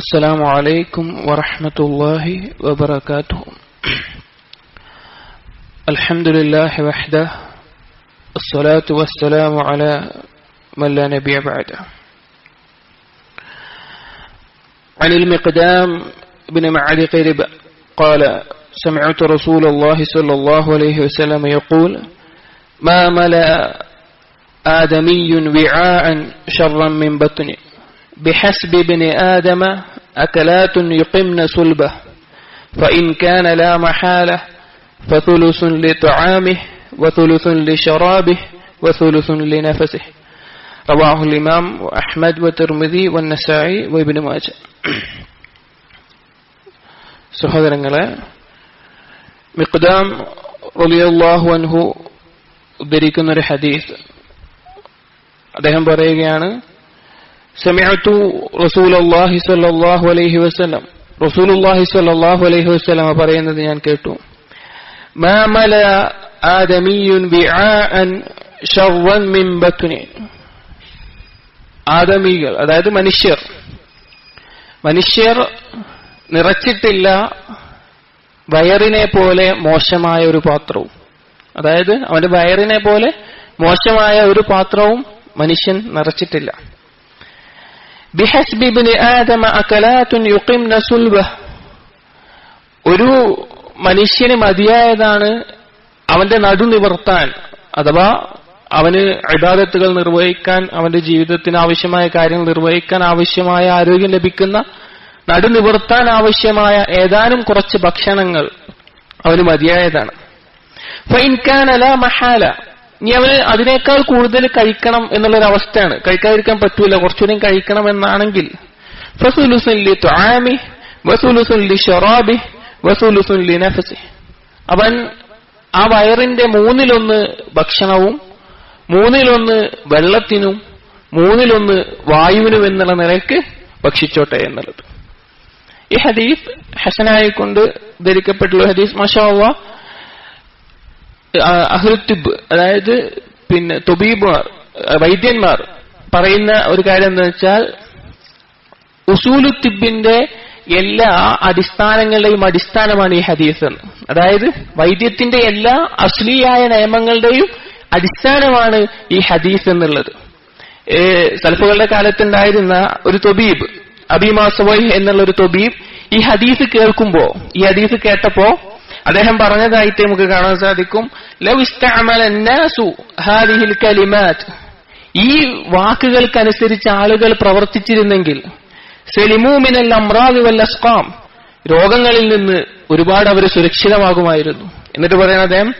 السلام عليكم ورحمة الله وبركاته. الحمد لله وحده الصلاة والسلام على من لا نبي بعده. عن المقدام بن معد قرب قال سمعت رسول الله صلى الله عليه وسلم يقول ما ملأ آدمي وعاء شرا من بطنه بحسب ابن آدم أكلات يقمن صلبه فإن كان لا محالة فثلث لطعامه وثلث لشرابه وثلث لنفسه رواه الإمام أحمد والترمذي والنسائي وابن ماجه സഹോദരങ്ങളെ മിഖ്ദാം റളിയല്ലാഹു അൻഹു ഉദ്ധരിക്കുന്ന ഒരു ഹദീസ് അദ്ദേഹം പറയുകയാണ് സമിഅത്തു റസൂലുള്ളാഹി സ്വല്ലല്ലാഹു അലൈഹി വസല്ലം റസൂലുള്ളാഹി സ്വല്ലല്ലാഹു അലൈഹി വസല്ലം പറയുന്നത് ഞാൻ കേട്ടു. മാമല ആദമിയുൻ മിൻ ആദമികൾ അതായത് മനുഷ്യർ. മനുഷ്യർ നിറച്ചിട്ടില്ല വയറിനെ പോലെ മോശമായ ഒരു പാത്രവും. അതായത് അവന്റെ വയറിനെ പോലെ മോശമായ ഒരു പാത്രവും മനുഷ്യൻ നിറച്ചിട്ടില്ല. ബിഹസ്ബിബിന് ആദമ അകലാത്തുൻ സുൽബ ഒരു മനുഷ്യന് മതിയായതാണ് അവന്റെ നടു നിവർത്താൻ അഥവാ അവന് ഇബാദത്തുകൾ നിർവഹിക്കാൻ അവന്റെ ജീവിതത്തിന് ആവശ്യമായ കാര്യങ്ങൾ നിർവഹിക്കാൻ ആവശ്യമായ ആരോഗ്യം ലഭിക്കുന്ന നടു നിവർത്താൻ ആവശ്യമായ ഏതാനും കുറച്ച് ഭക്ഷണങ്ങൾ അവന് മതിയായതാണ്. മഹാല ഇനി അവന് അതിനേക്കാൾ കൂടുതൽ കഴിക്കണം എന്നുള്ളൊരു അവസ്ഥയാണ്. കഴിക്കാതിരിക്കാൻ പറ്റൂല. കുറച്ചുകൂടി കഴിക്കണം എന്നാണെങ്കിൽ. അവൻ ആ വയറിന്റെ മൂന്നിലൊന്ന് ഭക്ഷണവും മൂന്നിലൊന്ന് വെള്ളത്തിനും മൂന്നിലൊന്ന് വായുവിനും എന്നുള്ള നിലയ്ക്ക് ഭക്ഷിച്ചോട്ടെ എന്നുള്ളത്. ഈ ഹദീസ് ഹസനായിക്കൊണ്ട് ധരിക്കപ്പെട്ടുള്ള ഹദീസ് മഷാവ അഹ്ലുത്തിബ് അതായത് പിന്നെ തൊബീബുമാർ വൈദ്യന്മാർ പറയുന്ന ഒരു കാര്യം എന്താ വെച്ചാൽ ഉസൂലുത്തിബിന്റെ എല്ലാ അടിസ്ഥാനങ്ങളുടെയും അടിസ്ഥാനമാണ് ഈ ഹദീസ്. എന്ന് അതായത് വൈദ്യത്തിന്റെ എല്ലാ അശ്ലീയായ നിയമങ്ങളുടെയും അടിസ്ഥാനമാണ് ഈ ഹദീസ് എന്നുള്ളത്. സൽഫുകളുടെ കാലത്തുണ്ടായിരുന്ന ഒരു തൊബീബ് അബിമാസവൈ എന്നുള്ള ഒരു തൊബീബ് ഈ ഹദീസ് കേൾക്കുമ്പോ ഈ ഹദീസ് കേട്ടപ്പോ അദ്ദേഹം പറഞ്ഞതായിട്ട് നമുക്ക് കാണാൻ സാധിക്കും. ഈ വാക്കുകൾക്കനുസരിച്ച് ആളുകൾ പ്രവർത്തിച്ചിരുന്നെങ്കിൽ സെലിമൂമിനൽ അമ്രാദി രോഗങ്ങളിൽ നിന്ന് ഒരുപാട് അവർ സുരക്ഷിതമാകുമായിരുന്നു. എന്നിട്ട് പറയുന്ന അദ്ദേഹം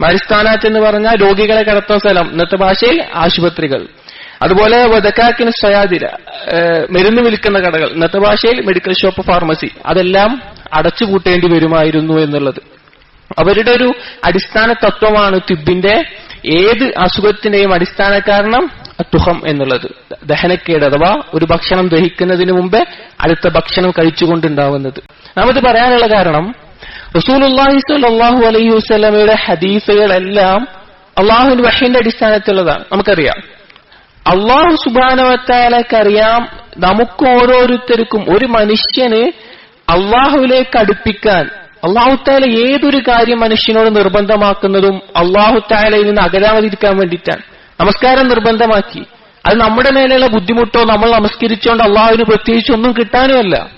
മാരിസ്ഥാനാത്ത് എന്ന് പറഞ്ഞാൽ രോഗികളെ കടത്തുന്ന സ്ഥലം. ഇന്നത്തെ ഭാഷയിൽ ആശുപത്രികൾ. അതുപോലെ വദക്കാക്കിന് സ്വയാതിര മരുന്ന് വിൽക്കുന്ന കടകൾ ഇന്നത്തെ ഭാഷയിൽ മെഡിക്കൽ ഷോപ്പ് ഫാർമസി അതെല്ലാം അടച്ചുപൂട്ടേണ്ടി വരുമായിരുന്നു എന്നുള്ളത്. അവരുടെ ഒരു അടിസ്ഥാന തത്വമാണ് തിബിന്റെ ഏത് അസുഖത്തിന്റെയും അടിസ്ഥാന കാരണം തുഹം എന്നുള്ളത്. ദഹനക്കേട് അഥവാ ഒരു ഭക്ഷണം ദഹിക്കുന്നതിന് മുമ്പേ അടുത്ത ഭക്ഷണം കഴിച്ചുകൊണ്ടുണ്ടാവുന്നത്. നാം ഇത് പറയാനുള്ള കാരണം റസൂലുല്ലാഹി സ്വല്ലല്ലാഹു അലൈഹി വസല്ലമയുടെ ഹദീസുകളെല്ലാം വഹിന്റെ അടിസ്ഥാനത്തിലുള്ളതാണ്. നമുക്കറിയാം. അള്ളാഹു സുബാനവത്താലക്കറിയാം നമുക്ക് ഓരോരുത്തർക്കും ഒരു മനുഷ്യന് അള്ളാഹുവിലേക്ക് അടുപ്പിക്കാൻ അള്ളാഹുത്താല ഏതൊരു കാര്യം മനുഷ്യനോട് നിർബന്ധമാക്കുന്നതും അള്ളാഹുത്താലയിൽ നിന്ന് അകലാമതിരിക്കാൻ വേണ്ടിയിട്ടാണ്. നമസ്കാരം നിർബന്ധമാക്കി. അത് നമ്മുടെ മേലെയുള്ള ബുദ്ധിമുട്ടോ നമ്മൾ നമസ്കരിച്ചുകൊണ്ട് അള്ളാഹുവിന് പ്രത്യേകിച്ച് ഒന്നും കിട്ടാനുമല്ല.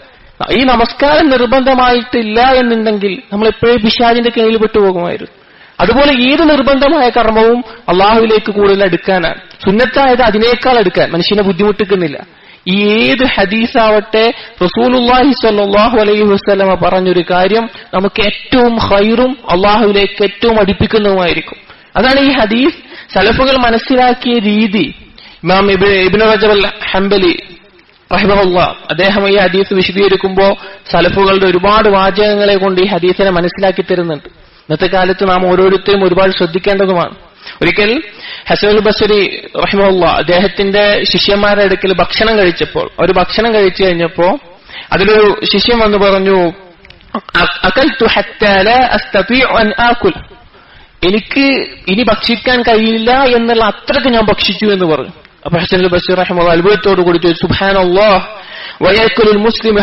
ഈ നമസ്കാരം നിർബന്ധമായിട്ടില്ല എന്നുണ്ടെങ്കിൽ നമ്മൾ എപ്പോഴും പിശാജിന്റെ കീഴിൽ പെട്ടുപോകുമായിരുന്നു. അതുപോലെ ഏത് നിർബന്ധമായ കർമ്മവും അള്ളാഹുവിലേക്ക് കൂടുതൽ അടുക്കാനാണ് സുന്നത്തായത് അതിനേക്കാൾ അടുക്കാൻ മനുഷ്യനെ ബുദ്ധിമുട്ടിക്കുന്നില്ല. ഈ ഏത് ഹദീസാവട്ടെ റസൂലുല്ലാഹി സ്വല്ലല്ലാഹു അലൈഹി വസ്ലമ പറഞ്ഞൊരു കാര്യം നമുക്ക് ഏറ്റവും ഹൈറും അള്ളാഹുവിലേക്ക് ഏറ്റവും അടുപ്പിക്കുന്നതുമായിരിക്കും. അതാണ് ഈ ഹദീസ്. സലഫുകൾ മനസ്സിലാക്കിയ രീതി ഇമാം ഇബിൻ റജബൽ ഹംബലി റഹിബഹുല്ല അദ്ദേഹം ഈ ഹദീസ് വിശദീകരിക്കുമ്പോൾ സലഫുകളുടെ ഒരുപാട് വാചകങ്ങളെ കൊണ്ട് ഈ ഹദീസിനെ മനസ്സിലാക്കി തരുന്നുണ്ട്. ഇന്നത്തെ കാലത്ത് നാം ഓരോരുത്തരും ഒരുപാട് ശ്രദ്ധിക്കേണ്ടതുമാണ്. ഒരിക്കൽ ഹസനുൽ ബസരി റഹിമുള്ള അദ്ദേഹത്തിന്റെ ശിഷ്യന്മാരുടെ അടുക്കൽ ഭക്ഷണം കഴിച്ചപ്പോൾ ഒരു ഭക്ഷണം കഴിച്ചു കഴിഞ്ഞപ്പോ അതിലൊരു ശിഷ്യൻ വന്ന് പറഞ്ഞു അകൽ എനിക്ക് ഇനി ഭക്ഷിക്കാൻ കഴിയില്ല എന്നുള്ള അത്രയ്ക്ക് ഞാൻ ഭക്ഷിച്ചു എന്ന് പറഞ്ഞു. അപ്പൊ ഹസൻ അൽ ബഷീർ റഹ്മ അത്ഭുതത്തോട് കൂടി വയക്കുൽ മുസ്ലിം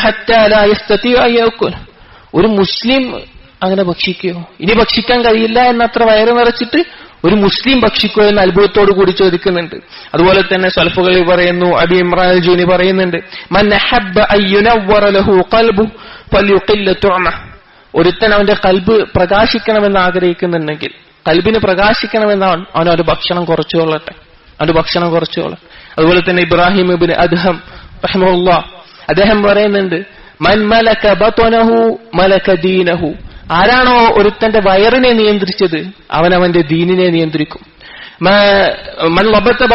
ഒരു മുസ്ലിം അങ്ങനെ ഭക്ഷിക്കുകയോ ഇനി ഭക്ഷിക്കാൻ കഴിയില്ല എന്നത്ര വയറ് നിറച്ചിട്ട് ഒരു മുസ്ലിം ഭക്ഷിക്കോ എന്ന് അത്ഭുതത്തോട് കൂടി ചോദിക്കുന്നുണ്ട്. അതുപോലെ തന്നെ സൽഫുകളിൽ പറയുന്നു അബി ഇമ്രാൻ ജൂനി പറയുന്നുണ്ട് ഒരുത്തൻ അവന്റെ കൽബ് പ്രകാശിക്കണമെന്ന് ആഗ്രഹിക്കുന്നുണ്ടെങ്കിൽ കൽബിന് പ്രകാശിക്കണമെന്നാണ് അവൻ ഒരു ഭക്ഷണം കുറച്ചുകൊള്ളട്ടെ അവന്റെ ഭക്ഷണം കുറച്ചുകൊള്ളട്ടെ അതുപോലെ തന്നെ ഇബ്രാഹിം ഇബിൻ അദ്ഹം അദ്ദേഹം പറയുന്നുണ്ട് മൻ മലക ബത്വനഹു മലക ദീനഹു. ആരാണോ ഒരുത്തന്റെ വയറിനെ നിയന്ത്രിച്ചത് അവൻ അവന്റെ ദീനിനെ നിയന്ത്രിക്കും. മൻ ലബത്ത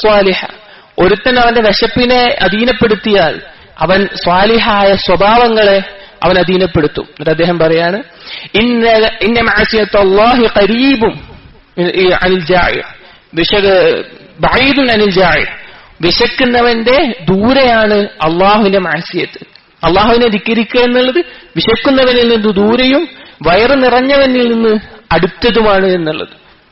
സ്വാലിഹ. ഒരുത്തൻ അവന്റെ വിശപ്പിനെ അധീനപ്പെടുത്തിയാൽ അവൻ സ്വാലിഹായ സ്വഭാവങ്ങളെ അവൻ അധീനപ്പെടുത്തും. എന്നിട്ട് അദ്ദേഹം പറയാണ് വിശക്കുന്നവന്റെ ദൂരെയാണ് അള്ളാഹുവിന്റെ മാസിയത്ത്. അള്ളാഹുവിനെ ധിക്കരിക്കുക എന്നുള്ളത് വിശക്കുന്നവനിൽ നിന്ന് ദൂരെയും വയറ് നിറഞ്ഞവനിൽ നിന്ന് അടുത്തതുമാണ് എന്നുള്ളത്.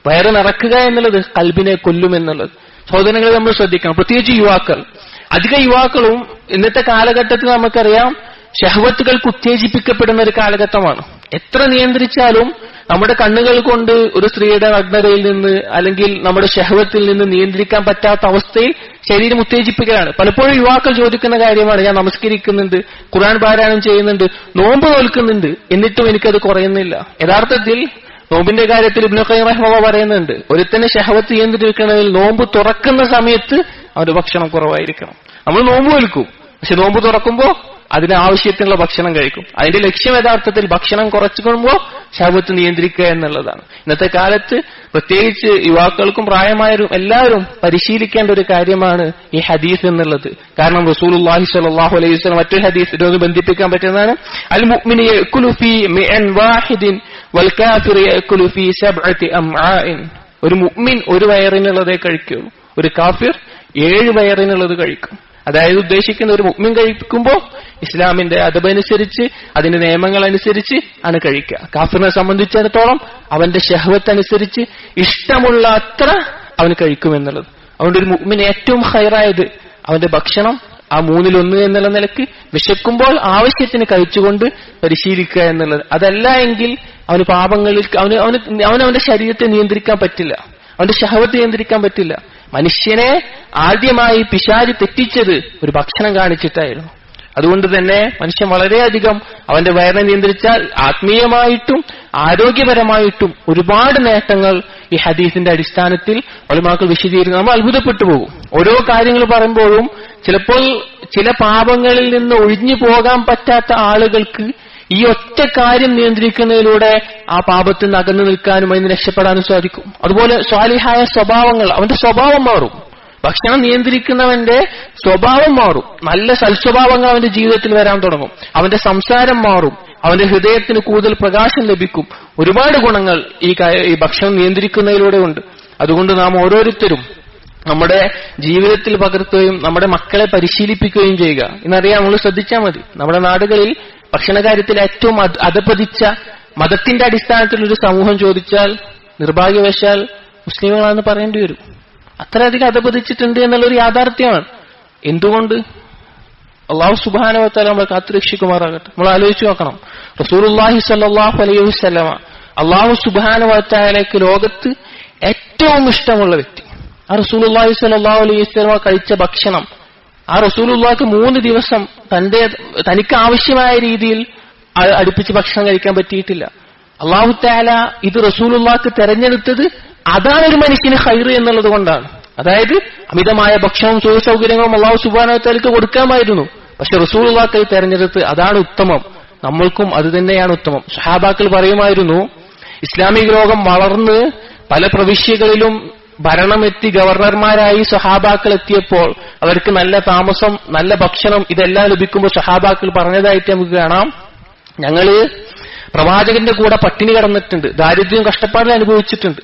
വയറ് നിറക്കുക എന്നുള്ളത് കൽബിനെ കൊല്ലും എന്നുള്ളത്. സഹോദരങ്ങളെ നമ്മൾ ശ്രദ്ധിക്കണം. പ്രത്യേകിച്ച് യുവാക്കൾ. അധിക യുവാക്കളും ഇന്നത്തെ കാലഘട്ടത്തിൽ നമുക്കറിയാം ഷഹവത്തുകൾക്ക് ഉത്തേജിപ്പിക്കപ്പെടുന്ന ഒരു കാലഘട്ടമാണ്. എത്ര നിയന്ത്രിച്ചാലും നമ്മുടെ കണ്ണുകൾ കൊണ്ട് ഒരു സ്ത്രീയുടെ നഗ്നതയിൽ നിന്ന് അല്ലെങ്കിൽ നമ്മുടെ ശഹവത്തിൽ നിന്ന് നിയന്ത്രിക്കാൻ പറ്റാത്ത അവസ്ഥയിൽ ശരീരം ഉത്തേജിപ്പിക്കലാണ്. പലപ്പോഴും യുവാക്കൾ ചോദിക്കുന്ന കാര്യമാണ് ഞാൻ നമസ്കരിക്കുന്നുണ്ട് ഖുറാൻ പാരായണം ചെയ്യുന്നുണ്ട് നോമ്പ് തോൽക്കുന്നുണ്ട് എന്നിട്ടും എനിക്കത് കുറയുന്നില്ല. യഥാർത്ഥത്തിൽ നോമ്പിന്റെ കാര്യത്തിൽ ഇബ്നുഖൈ റഹ്മഹ പറയുന്നുണ്ട് ഒരുത്തന്നെ ശഹവത്ത് നിയന്ത്രിക്കണമെങ്കിൽ നോമ്പ് തുറക്കുന്ന സമയത്ത് അവന്റെ ഭക്ഷണം കുറവായിരിക്കണം. നമ്മൾ നോമ്പ് വലിക്കും പക്ഷെ നോമ്പ് തുറക്കുമ്പോൾ അതിന് ആവശ്യത്തിനുള്ള ഭക്ഷണം കഴിക്കും. അതിന്റെ ലക്ഷ്യം യഥാർത്ഥത്തിൽ ഭക്ഷണം കുറച്ചുകൊള്ളുമ്പോൾ ശബത്ത് നിയന്ത്രിക്കുക എന്നുള്ളതാണ്. ഇന്നത്തെ കാലത്ത് പ്രത്യേകിച്ച് യുവാക്കൾക്കും പ്രായമായവരും എല്ലാവരും പരിശീലിക്കേണ്ട ഒരു കാര്യമാണ് ഈ ഹദീസ് എന്നുള്ളത്. കാരണം റസൂലുള്ളാഹി സ്വല്ലല്ലാഹു അലൈഹി വസല്ലം മറ്റൊരു ഹദീസ് ഇതൊന്ന് ബന്ധിപ്പിക്കാൻ പറ്റുന്നതാണ്. അൽ അംആഇൻ. ഒരു മുഅ്മിൻ ഒരു വയറിനുള്ളതേ കഴിക്കുള്ളൂ. ഒരു കാഫിർ ഏഴ് വയറിനുള്ളത് കഴിക്കും. അതായത് ഉദ്ദേശിക്കുന്ന ഒരു മുഗ്മിൻ കഴിക്കുമ്പോൾ ഇസ്ലാമിന്റെ അതബനുസരിച്ച് അതിന്റെ നിയമങ്ങൾ അനുസരിച്ച് ആണ് കഴിക്കുക. കാഫിറിനെ സംബന്ധിച്ചിടത്തോളം അവന്റെ ഷഹവത്ത് അനുസരിച്ച് ഇഷ്ടമുള്ള അത്ര അവന് കഴിക്കുമെന്നുള്ളത് അതുകൊണ്ട് ഒരു മുഗ്മിന് ഏറ്റവും ഹൈറായത് അവന്റെ ഭക്ഷണം ആ മൂന്നിലൊന്ന് എന്നുള്ള നിലയ്ക്ക് വിശക്കുമ്പോൾ ആവശ്യത്തിന് കഴിച്ചുകൊണ്ട് പരിശീലിക്കുക എന്നുള്ളത്. അതല്ല എങ്കിൽ അവന് പാപങ്ങളിൽ അവന് അവന് അവൻ അവന്റെ ശരീരത്തെ നിയന്ത്രിക്കാൻ പറ്റില്ല. അവന്റെ ഷഹവത്ത് നിയന്ത്രിക്കാൻ പറ്റില്ല. മനുഷ്യനെ ആദ്യമായി പിശാരി തെറ്റിച്ചത് ഒരു ഭക്ഷണം കാണിച്ചിട്ടായിരുന്നു. അതുകൊണ്ട് തന്നെ മനുഷ്യൻ വളരെയധികം അവന്റെ വയറിനെ നിയന്ത്രിച്ചാൽ ആത്മീയമായിട്ടും ആരോഗ്യപരമായിട്ടും ഒരുപാട് നേട്ടങ്ങൾ ഈ ഹദീസിന്റെ അടിസ്ഥാനത്തിൽ ഒളിമാക്കൾ വിശദീകരിക്കും നമ്മൾ അത്ഭുതപ്പെട്ടു പോകും. ഓരോ കാര്യങ്ങൾ പറയുമ്പോഴും ചിലപ്പോൾ ചില പാപങ്ങളിൽ നിന്ന് ഒഴിഞ്ഞു പോകാൻ പറ്റാത്ത ആളുകൾക്ക് ഈ ഒറ്റ കാര്യം നിയന്ത്രിക്കുന്നതിലൂടെ ആ പാപത്തിൽ നിന്ന് അകന്നു നിൽക്കാനും അതിന് രക്ഷപ്പെടാനും സാധിക്കും. അതുപോലെ സ്വാലിഹായ സ്വഭാവങ്ങൾ അവന്റെ സ്വഭാവം മാറും. ഭക്ഷണം നിയന്ത്രിക്കുന്നവന്റെ സ്വഭാവം മാറും. നല്ല സൽസ്വഭാവങ്ങൾ അവന്റെ ജീവിതത്തിൽ വരാൻ തുടങ്ങും. അവന്റെ സംസാരം മാറും. അവന്റെ ഹൃദയത്തിന് കൂടുതൽ പ്രകാശം ലഭിക്കും. ഒരുപാട് ഗുണങ്ങൾ ഈ ഈ ഭക്ഷണം നിയന്ത്രിക്കുന്നതിലൂടെ ഉണ്ട്. അതുകൊണ്ട് നാം ഓരോരുത്തരും നമ്മുടെ ജീവിതത്തിൽ പകർത്തുകയും നമ്മുടെ മക്കളെ പരിശീലിപ്പിക്കുകയും ചെയ്യുക. എന്നറിയാം നമ്മൾ ശ്രദ്ധിച്ചാൽ മതി. നമ്മുടെ നാടുകളിൽ ഭക്ഷണകാര്യത്തിൽ ഏറ്റവും അധപതിച്ച മതത്തിന്റെ അടിസ്ഥാനത്തിൽ ഒരു സമൂഹം ചോദിച്ചാൽ നിർഭാഗ്യവശാൽ മുസ്ലിങ്ങളാണെന്ന് പറയേണ്ടി വരും. അത്രയധികം അധപതിച്ചിട്ടുണ്ട് എന്നുള്ളൊരു യാഥാർത്ഥ്യമാണ്. എന്തുകൊണ്ട്? അള്ളാഹു സുബാനവത്താൽ നമ്മളെ കാത്തുരക്ഷിക്കുമാറാകട്ടെ. നമ്മൾ ആലോചിച്ച് നോക്കണം. റസൂർഹി സല്ലാഹു അലൈഹി വസ്ലമ അള്ളാഹു സുബാനവത്താലേക്ക് ലോകത്ത് ഏറ്റവും ഇഷ്ടമുള്ള വ്യക്തി. ആ റസൂൽ അള്ളാഹി സല്ലാഹു അലൈഹി വസ്ലമ കഴിച്ച ഭക്ഷണം ആ റസൂലുള്ളാക്ക് മൂന്ന് ദിവസം തന്റെ തനിക്ക് ആവശ്യമായ രീതിയിൽ അടുപ്പിച്ച് ഭക്ഷണം കഴിക്കാൻ പറ്റിയിട്ടില്ല. അള്ളാഹു താല ഇത് റസൂലുള്ളാക്ക് തെരഞ്ഞെടുത്തത് അതാണ് ഒരു മനുഷ്യന് ഹൈർ എന്നുള്ളത് കൊണ്ടാണ്. അതായത് അമിതമായ ഭക്ഷണവും സുഖ സൗകര്യങ്ങളും അള്ളാഹു സുബാനത്താലേക്ക് കൊടുക്കാമായിരുന്നു. പക്ഷെ റസൂലുള്ളാക്ക് തെരഞ്ഞെടുത്ത് അതാണ് ഉത്തമം. നമ്മൾക്കും അത് തന്നെയാണ് ഉത്തമം. സഹാബാക്കൾ പറയുമായിരുന്നു ഇസ്ലാമിക ലോകം വളർന്ന് പല പ്രവിശ്യകളിലും ഭരണമെത്തി ഗവർണർമാരായി സഹാബാക്കൾ എത്തിയപ്പോൾ അവർക്ക് നല്ല താമസം നല്ല ഭക്ഷണം ഇതെല്ലാം ലഭിക്കുമ്പോൾ സഹാബാക്കൾ പറഞ്ഞതായിട്ട് നമുക്ക് കാണാം. ഞങ്ങൾ പ്രവാചകന്റെ കൂടെ പട്ടിണി കടന്നിട്ടുണ്ട് ദാരിദ്ര്യം കഷ്ടപ്പാടിൽ അനുഭവിച്ചിട്ടുണ്ട്.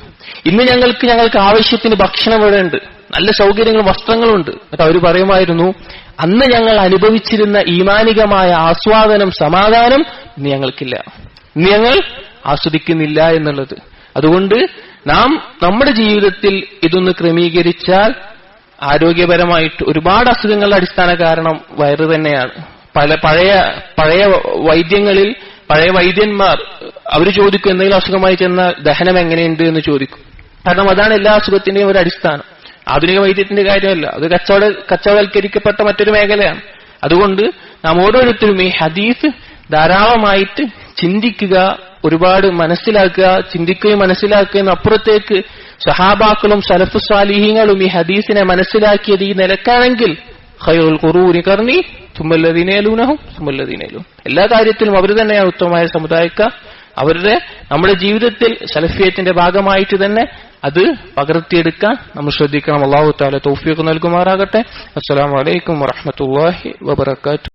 ഇന്ന് ഞങ്ങൾക്ക് ഞങ്ങൾക്ക് ആവശ്യത്തിന് ഭക്ഷണം ഇവിടെ ഉണ്ട് നല്ല സൗകര്യങ്ങളും വസ്ത്രങ്ങളും ഉണ്ട് അവർ പറയുമായിരുന്നു അന്ന് ഞങ്ങൾ അനുഭവിച്ചിരുന്ന ഈമാനികമായ ആസ്വാദനം സമാധാനം ഇന്ന് ഞങ്ങൾക്കില്ല. ഇന്ന് ഞങ്ങൾ ആസ്വദിക്കുന്നില്ല എന്നുള്ളത്. അതുകൊണ്ട് നാം നമ്മുടെ ജീവിതത്തിൽ ഇതൊന്ന് ക്രമീകരിച്ചാൽ ആരോഗ്യപരമായിട്ട് ഒരുപാട് അസുഖങ്ങളുടെ അടിസ്ഥാന കാരണം വയറ് തന്നെയാണ്. പല പഴയ പഴയ വൈദ്യങ്ങളിൽ പഴയ വൈദ്യന്മാർ അവർ ചോദിക്കും എന്തെങ്കിലും അസുഖമായി ചെന്നാൽ ദഹനം എങ്ങനെയുണ്ട്? എന്ന് ചോദിക്കും. കാരണം അതാണ് എല്ലാ അസുഖത്തിന്റെയും ഒരു അടിസ്ഥാനം. ആധുനിക വൈദ്യത്തിന്റെ കാര്യമല്ല. അത് കച്ചവട കച്ചവടവൽക്കരിക്കപ്പെട്ട മറ്റൊരു മേഖലയാണ്. അതുകൊണ്ട് നാം ഓരോരുത്തരും ഈ ഹദീസ് ധാരാളമായിട്ട് ചിന്തിക്കുക ഒരുപാട് മനസ്സിലാക്കുക ചിന്തിക്കുകയും മനസ്സിലാക്കുകയും അപ്പുറത്തേക്ക് സഹാബാക്കളും സലഫു സാലിഹീങ്ങളും ഈ ഹദീസിനെ മനസ്സിലാക്കിയത് ഈ നിലക്കാണെങ്കിൽ ഖൈറുൽ ഖുറൂനി കർണി തുമ്മല്ലതിനേലൂനഹും തുമ്മല്ലതിനേലും എല്ലാ കാര്യത്തിലും അവർ തന്നെയാണ് ഉത്തമമായ സമുദായക്ക. അവരുടെ നമ്മുടെ ജീവിതത്തിൽ സലഫിയത്തിന്റെ ഭാഗമായിട്ട് തന്നെ അത് പകർത്തിയെടുക്കാൻ നമ്മൾ ശ്രദ്ധിക്കണം. അള്ളാഹു താല തൗഫീഖ് നൽകുമാറാകട്ടെ. അസ്സലാമു അലൈക്കും വറഹ്മത്തുള്ളാഹി വബറകാതുഹു.